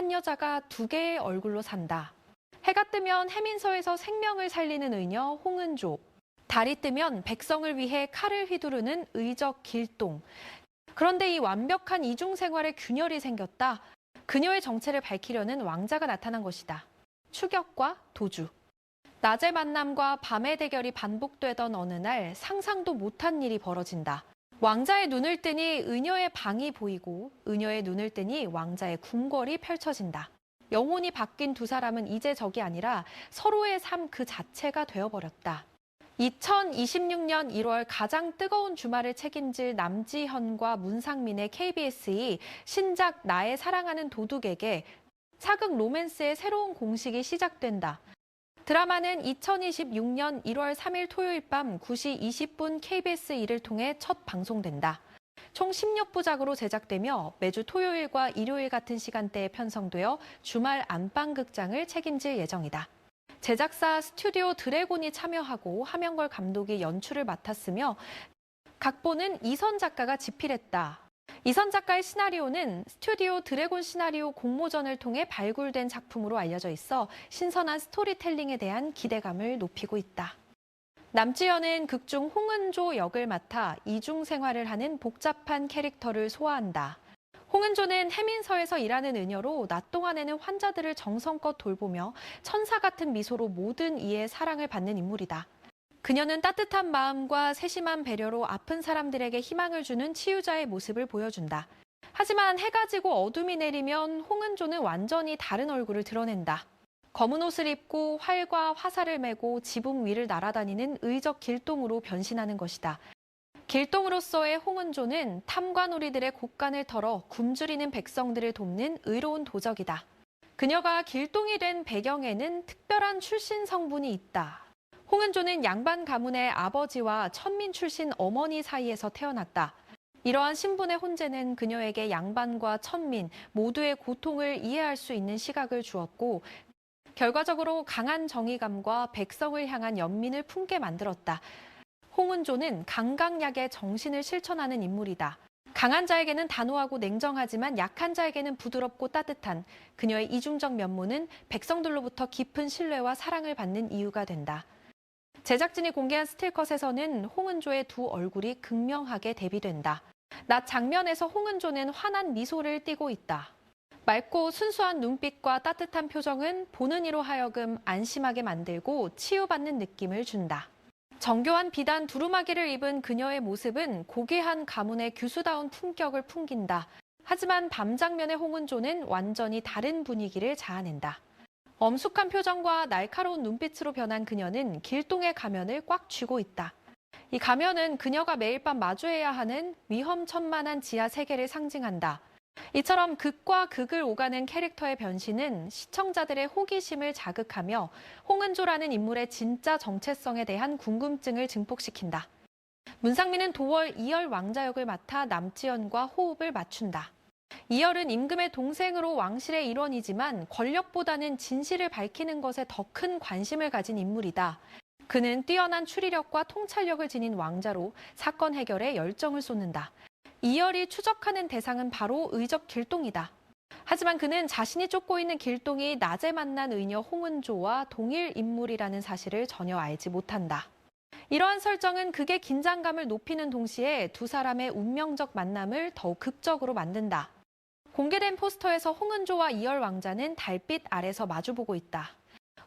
한 여자가 두 개의 얼굴로 산다. 해가 뜨면 해민서에서 생명을 살리는 의녀 홍은조. 달이 뜨면 백성을 위해 칼을 휘두르는 의적 길동. 그런데 이 완벽한 이중 생활에 균열이 생겼다. 그녀의 정체를 밝히려는 왕자가 나타난 것이다. 추격과 도주. 낮의 만남과 밤의 대결이 반복되던 어느 날 상상도 못한 일이 벌어진다. 왕자의 눈을 뜨니 의녀의 방이 보이고 의녀의 눈을 뜨니 왕자의 궁궐이 펼쳐진다. 영혼이 바뀐 두 사람은 이제 적이 아니라 서로의 삶 그 자체가 되어버렸다. 2026년 1월 가장 뜨거운 주말을 책임질 남지현과 문상민의 KBS2 신작 나의 사랑하는 도둑에게 사극 로맨스의 새로운 공식이 시작된다. 드라마는 2026년 1월 3일 토요일 밤 9시 20분 KBS 1을 통해 첫 방송된다. 총 16부작으로 제작되며 매주 토요일과 일요일 같은 시간대에 편성되어 주말 안방 극장을 책임질 예정이다. 제작사 스튜디오 드래곤이 참여하고 하명걸 감독이 연출을 맡았으며 각본은 이선 작가가 집필했다. 이선 작가의 시나리오는 스튜디오 드래곤 시나리오 공모전을 통해 발굴된 작품으로 알려져 있어 신선한 스토리텔링에 대한 기대감을 높이고 있다. 남지연은 극중 홍은조 역을 맡아 이중 생활을 하는 복잡한 캐릭터를 소화한다. 홍은조는 해민서에서 일하는 의녀로 낮 동안에는 환자들을 정성껏 돌보며 천사 같은 미소로 모든 이의 사랑을 받는 인물이다. 그녀는 따뜻한 마음과 세심한 배려로 아픈 사람들에게 희망을 주는 치유자의 모습을 보여준다. 하지만 해가 지고 어둠이 내리면 홍은조는 완전히 다른 얼굴을 드러낸다. 검은 옷을 입고 활과 화살을 메고 지붕 위를 날아다니는 의적 길동으로 변신하는 것이다. 길동으로서의 홍은조는 탐관오리들의 곡간을 털어 굶주리는 백성들을 돕는 의로운 도적이다. 그녀가 길동이 된 배경에는 특별한 출신 성분이 있다. 홍은조는 양반 가문의 아버지와 천민 출신 어머니 사이에서 태어났다. 이러한 신분의 혼재는 그녀에게 양반과 천민 모두의 고통을 이해할 수 있는 시각을 주었고, 결과적으로 강한 정의감과 백성을 향한 연민을 품게 만들었다. 홍은조는 강강약의 정신을 실천하는 인물이다. 강한 자에게는 단호하고 냉정하지만 약한 자에게는 부드럽고 따뜻한 그녀의 이중적 면모는 백성들로부터 깊은 신뢰와 사랑을 받는 이유가 된다. 제작진이 공개한 스틸컷에서는 홍은조의 두 얼굴이 극명하게 대비된다. 낮 장면에서 홍은조는 환한 미소를 띠고 있다. 맑고 순수한 눈빛과 따뜻한 표정은 보는 이로 하여금 안심하게 만들고 치유받는 느낌을 준다. 정교한 비단 두루마기를 입은 그녀의 모습은 고귀한 가문의 규수다운 품격을 풍긴다. 하지만 밤 장면의 홍은조는 완전히 다른 분위기를 자아낸다. 엄숙한 표정과 날카로운 눈빛으로 변한 그녀는 길동의 가면을 꽉 쥐고 있다. 이 가면은 그녀가 매일 밤 마주해야 하는 위험천만한 지하 세계를 상징한다. 이처럼 극과 극을 오가는 캐릭터의 변신은 시청자들의 호기심을 자극하며 홍은조라는 인물의 진짜 정체성에 대한 궁금증을 증폭시킨다. 문상민은 도월 이열 왕자 역을 맡아 남지연과 호흡을 맞춘다. 이열은 임금의 동생으로 왕실의 일원이지만 권력보다는 진실을 밝히는 것에 더 큰 관심을 가진 인물이다. 그는 뛰어난 추리력과 통찰력을 지닌 왕자로 사건 해결에 열정을 쏟는다. 이열이 추적하는 대상은 바로 의적 길동이다. 하지만 그는 자신이 쫓고 있는 길동이 낮에 만난 의녀 홍은조와 동일 인물이라는 사실을 전혀 알지 못한다. 이러한 설정은 극의 긴장감을 높이는 동시에 두 사람의 운명적 만남을 더욱 극적으로 만든다. 공개된 포스터에서 홍은조와 이열 왕자는 달빛 아래서 마주보고 있다.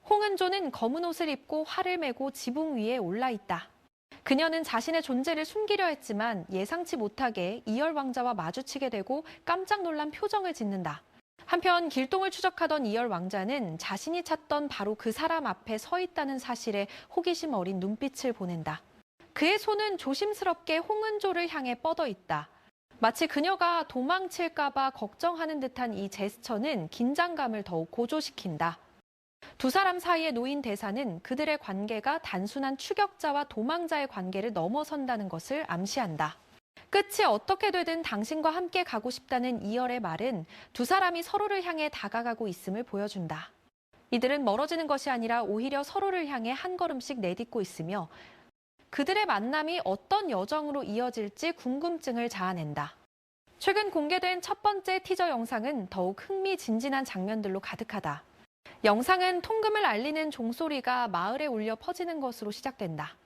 홍은조는 검은 옷을 입고 활을 메고 지붕 위에 올라 있다. 그녀는 자신의 존재를 숨기려 했지만 예상치 못하게 이열 왕자와 마주치게 되고 깜짝 놀란 표정을 짓는다. 한편 길동을 추적하던 이열 왕자는 자신이 찾던 바로 그 사람 앞에 서 있다는 사실에 호기심 어린 눈빛을 보낸다. 그의 손은 조심스럽게 홍은조를 향해 뻗어 있다. 마치 그녀가 도망칠까봐 걱정하는 듯한 이 제스처는 긴장감을 더욱 고조시킨다. 두 사람 사이에 놓인 대사는 그들의 관계가 단순한 추격자와 도망자의 관계를 넘어선다는 것을 암시한다. 끝이 어떻게 되든 당신과 함께 가고 싶다는 이열의 말은 두 사람이 서로를 향해 다가가고 있음을 보여준다. 이들은 멀어지는 것이 아니라 오히려 서로를 향해 한 걸음씩 내딛고 있으며 그들의 만남이 어떤 여정으로 이어질지 궁금증을 자아낸다. 최근 공개된 첫 번째 티저 영상은 더욱 흥미진진한 장면들로 가득하다. 영상은 통금을 알리는 종소리가 마을에 울려 퍼지는 것으로 시작된다.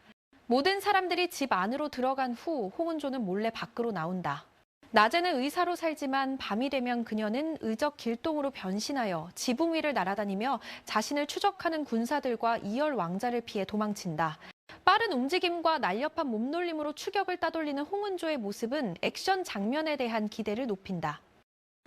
모든 사람들이 집 안으로 들어간 후 홍은조는 몰래 밖으로 나온다. 낮에는 의사로 살지만 밤이 되면 그녀는 의적 길동으로 변신하여 지붕 위를 날아다니며 자신을 추적하는 군사들과 이열 왕자를 피해 도망친다. 빠른 움직임과 날렵한 몸놀림으로 추격을 따돌리는 홍은조의 모습은 액션 장면에 대한 기대를 높인다.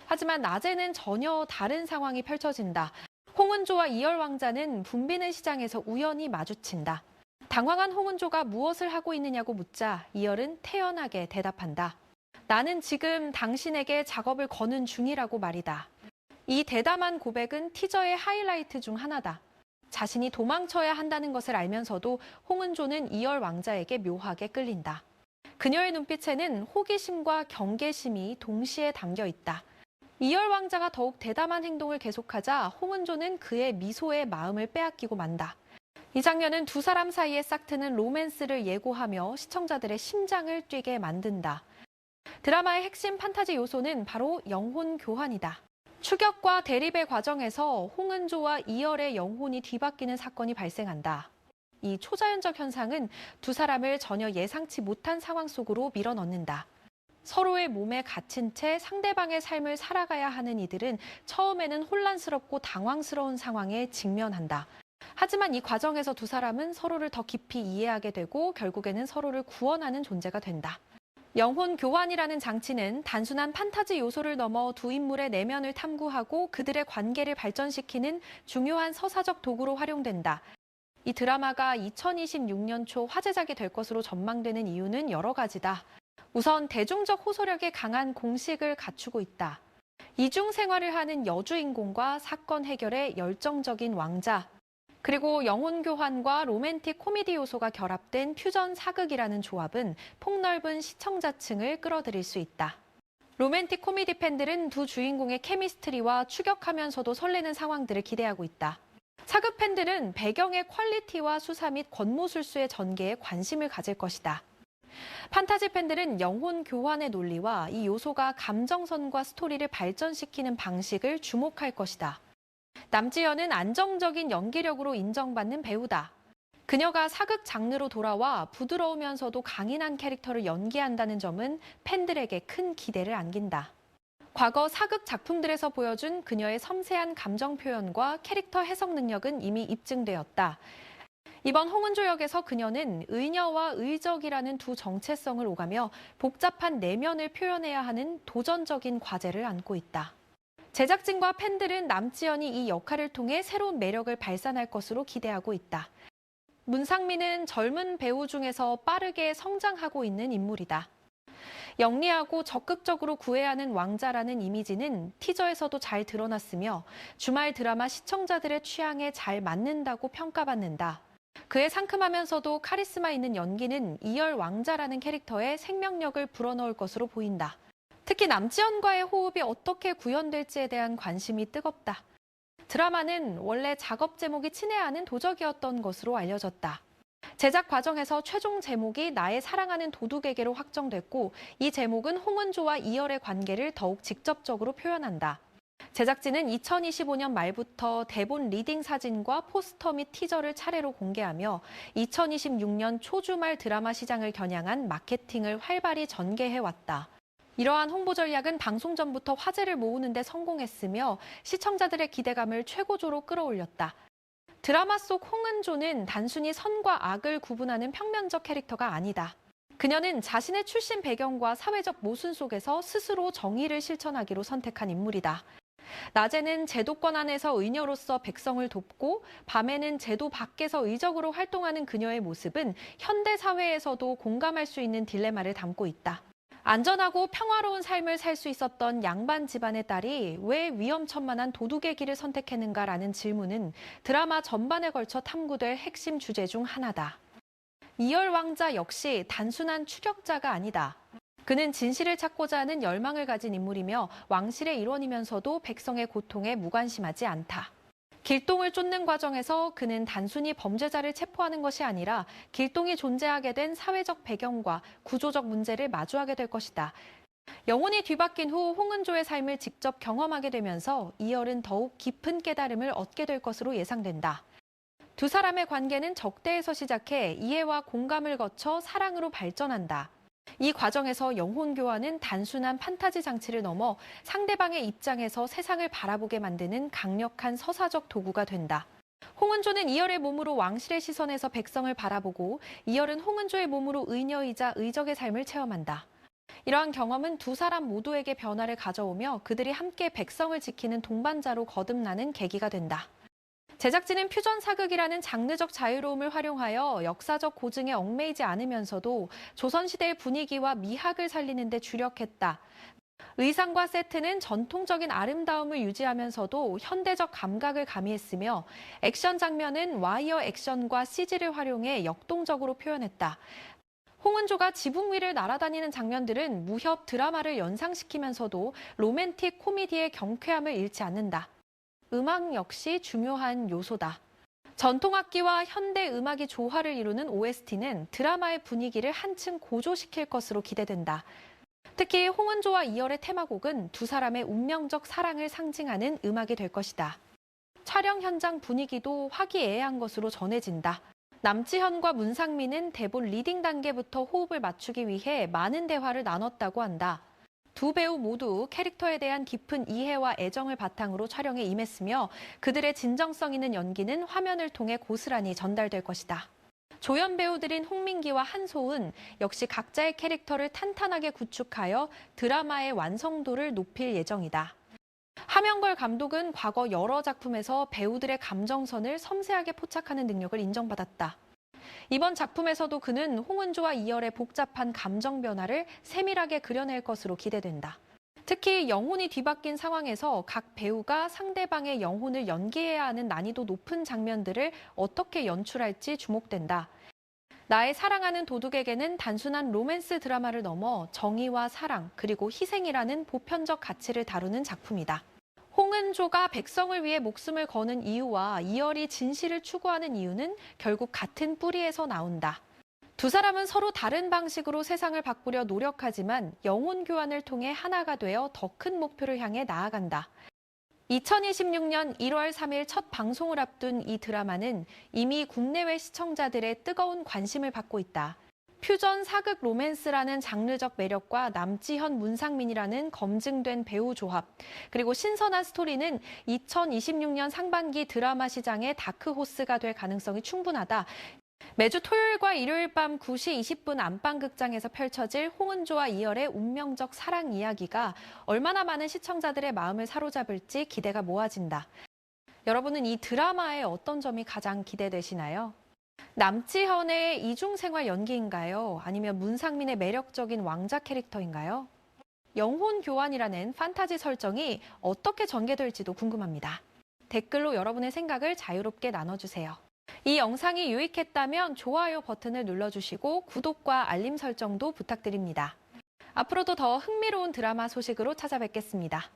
하지만 낮에는 전혀 다른 상황이 펼쳐진다. 홍은조와 이열 왕자는 붐비는 시장에서 우연히 마주친다. 당황한 홍은조가 무엇을 하고 있느냐고 묻자 이열은 태연하게 대답한다. 나는 지금 당신에게 작업을 거는 중이라고 말이다. 이 대담한 고백은 티저의 하이라이트 중 하나다. 자신이 도망쳐야 한다는 것을 알면서도 홍은조는 이열 왕자에게 묘하게 끌린다. 그녀의 눈빛에는 호기심과 경계심이 동시에 담겨 있다. 이열 왕자가 더욱 대담한 행동을 계속하자 홍은조는 그의 미소에 마음을 빼앗기고 만다. 이 장면은 두 사람 사이에 싹트는 로맨스를 예고하며 시청자들의 심장을 뛰게 만든다. 드라마의 핵심 판타지 요소는 바로 영혼 교환이다. 추격과 대립의 과정에서 홍은조와 이열의 영혼이 뒤바뀌는 사건이 발생한다. 이 초자연적 현상은 두 사람을 전혀 예상치 못한 상황 속으로 밀어넣는다. 서로의 몸에 갇힌 채 상대방의 삶을 살아가야 하는 이들은 처음에는 혼란스럽고 당황스러운 상황에 직면한다. 하지만 이 과정에서 두 사람은 서로를 더 깊이 이해하게 되고 결국에는 서로를 구원하는 존재가 된다. 영혼 교환이라는 장치는 단순한 판타지 요소를 넘어 두 인물의 내면을 탐구하고 그들의 관계를 발전시키는 중요한 서사적 도구로 활용된다. 이 드라마가 2026년 초 화제작이 될 것으로 전망되는 이유는 여러 가지다. 우선 대중적 호소력에 강한 공식을 갖추고 있다. 이중 생활을 하는 여주인공과 사건 해결에 열정적인 왕자, 그리고 영혼 교환과 로맨틱 코미디 요소가 결합된 퓨전 사극이라는 조합은 폭넓은 시청자층을 끌어들일 수 있다. 로맨틱 코미디 팬들은 두 주인공의 케미스트리와 추격하면서도 설레는 상황들을 기대하고 있다. 사극 팬들은 배경의 퀄리티와 수사 및 권모술수의 전개에 관심을 가질 것이다. 판타지 팬들은 영혼 교환의 논리와 이 요소가 감정선과 스토리를 발전시키는 방식을 주목할 것이다. 남지연은 안정적인 연기력으로 인정받는 배우다. 그녀가 사극 장르로 돌아와 부드러우면서도 강인한 캐릭터를 연기한다는 점은 팬들에게 큰 기대를 안긴다. 과거 사극 작품들에서 보여준 그녀의 섬세한 감정 표현과 캐릭터 해석 능력은 이미 입증되었다. 이번 홍은조 역에서 그녀는 의녀와 의적이라는 두 정체성을 오가며 복잡한 내면을 표현해야 하는 도전적인 과제를 안고 있다. 제작진과 팬들은 남지연이 이 역할을 통해 새로운 매력을 발산할 것으로 기대하고 있다. 문상민은 젊은 배우 중에서 빠르게 성장하고 있는 인물이다. 영리하고 적극적으로 구애하는 왕자라는 이미지는 티저에서도 잘 드러났으며 주말 드라마 시청자들의 취향에 잘 맞는다고 평가받는다. 그의 상큼하면서도 카리스마 있는 연기는 이열 왕자라는 캐릭터에 생명력을 불어넣을 것으로 보인다. 특히 남지연과의 호흡이 어떻게 구현될지에 대한 관심이 뜨겁다. 드라마는 원래 작업 제목이 친애하는 도적이었던 것으로 알려졌다. 제작 과정에서 최종 제목이 나의 사랑하는 도둑에게로 확정됐고 이 제목은 홍은조와 이열의 관계를 더욱 직접적으로 표현한다. 제작진은 2025년 말부터 대본 리딩 사진과 포스터 및 티저를 차례로 공개하며 2026년 초주말 드라마 시장을 겨냥한 마케팅을 활발히 전개해왔다. 이러한 홍보 전략은 방송 전부터 화제를 모으는 데 성공했으며 시청자들의 기대감을 최고조로 끌어올렸다. 드라마 속 홍은조는 단순히 선과 악을 구분하는 평면적 캐릭터가 아니다. 그녀는 자신의 출신 배경과 사회적 모순 속에서 스스로 정의를 실천하기로 선택한 인물이다. 낮에는 제도권 안에서 의녀로서 백성을 돕고 밤에는 제도 밖에서 의적으로 활동하는 그녀의 모습은 현대 사회에서도 공감할 수 있는 딜레마를 담고 있다. 안전하고 평화로운 삶을 살 수 있었던 양반 집안의 딸이 왜 위험천만한 도둑의 길을 선택했는가라는 질문은 드라마 전반에 걸쳐 탐구될 핵심 주제 중 하나다. 이열 왕자 역시 단순한 추격자가 아니다. 그는 진실을 찾고자 하는 열망을 가진 인물이며 왕실의 일원이면서도 백성의 고통에 무관심하지 않다. 길동을 쫓는 과정에서 그는 단순히 범죄자를 체포하는 것이 아니라 길동이 존재하게 된 사회적 배경과 구조적 문제를 마주하게 될 것이다. 영혼이 뒤바뀐 후 홍은조의 삶을 직접 경험하게 되면서 이열은 더욱 깊은 깨달음을 얻게 될 것으로 예상된다. 두 사람의 관계는 적대에서 시작해 이해와 공감을 거쳐 사랑으로 발전한다. 이 과정에서 영혼 교환은 단순한 판타지 장치를 넘어 상대방의 입장에서 세상을 바라보게 만드는 강력한 서사적 도구가 된다. 홍은조는 이열의 몸으로 왕실의 시선에서 백성을 바라보고 이열은 홍은조의 몸으로 의녀이자 의적의 삶을 체험한다. 이러한 경험은 두 사람 모두에게 변화를 가져오며 그들이 함께 백성을 지키는 동반자로 거듭나는 계기가 된다. 제작진은 퓨전 사극이라는 장르적 자유로움을 활용하여 역사적 고증에 얽매이지 않으면서도 조선시대의 분위기와 미학을 살리는 데 주력했다. 의상과 세트는 전통적인 아름다움을 유지하면서도 현대적 감각을 가미했으며 액션 장면은 와이어 액션과 CG를 활용해 역동적으로 표현했다. 홍은조가 지붕 위를 날아다니는 장면들은 무협 드라마를 연상시키면서도 로맨틱 코미디의 경쾌함을 잃지 않는다. 음악 역시 중요한 요소다. 전통악기와 현대 음악이 조화를 이루는 OST는 드라마의 분위기를 한층 고조시킬 것으로 기대된다. 특히 홍은조와 이열의 테마곡은 두 사람의 운명적 사랑을 상징하는 음악이 될 것이다. 촬영 현장 분위기도 화기애애한 것으로 전해진다. 남지현과 문상민은 대본 리딩 단계부터 호흡을 맞추기 위해 많은 대화를 나눴다고 한다. 두 배우 모두 캐릭터에 대한 깊은 이해와 애정을 바탕으로 촬영에 임했으며 그들의 진정성 있는 연기는 화면을 통해 고스란히 전달될 것이다. 조연 배우들인 홍민기와 한소은 역시 각자의 캐릭터를 탄탄하게 구축하여 드라마의 완성도를 높일 예정이다. 함영걸 감독은 과거 여러 작품에서 배우들의 감정선을 섬세하게 포착하는 능력을 인정받았다. 이번 작품에서도 그는 홍은조와 이열의 복잡한 감정 변화를 세밀하게 그려낼 것으로 기대된다. 특히 영혼이 뒤바뀐 상황에서 각 배우가 상대방의 영혼을 연기해야 하는 난이도 높은 장면들을 어떻게 연출할지 주목된다. 나의 사랑하는 도둑에게는 단순한 로맨스 드라마를 넘어 정의와 사랑, 그리고 희생이라는 보편적 가치를 다루는 작품이다. 홍은조가 백성을 위해 목숨을 거는 이유와 이열이 진실을 추구하는 이유는 결국 같은 뿌리에서 나온다. 두 사람은 서로 다른 방식으로 세상을 바꾸려 노력하지만 영혼 교환을 통해 하나가 되어 더 큰 목표를 향해 나아간다. 2026년 1월 3일 첫 방송을 앞둔 이 드라마는 이미 국내외 시청자들의 뜨거운 관심을 받고 있다. 퓨전 사극 로맨스라는 장르적 매력과 남지현 문상민이라는 검증된 배우 조합, 그리고 신선한 스토리는 2026년 상반기 드라마 시장의 다크호스가 될 가능성이 충분하다. 매주 토요일과 일요일 밤 9시 20분 안방극장에서 펼쳐질 홍은조와 이열의 운명적 사랑 이야기가 얼마나 많은 시청자들의 마음을 사로잡을지 기대가 모아진다. 여러분은 이 드라마의 어떤 점이 가장 기대되시나요? 남지현의 이중생활 연기인가요? 아니면 문상민의 매력적인 왕자 캐릭터인가요? 영혼 교환이라는 판타지 설정이 어떻게 전개될지도 궁금합니다. 댓글로 여러분의 생각을 자유롭게 나눠주세요. 이 영상이 유익했다면 좋아요 버튼을 눌러주시고 구독과 알림 설정도 부탁드립니다. 앞으로도 더 흥미로운 드라마 소식으로 찾아뵙겠습니다.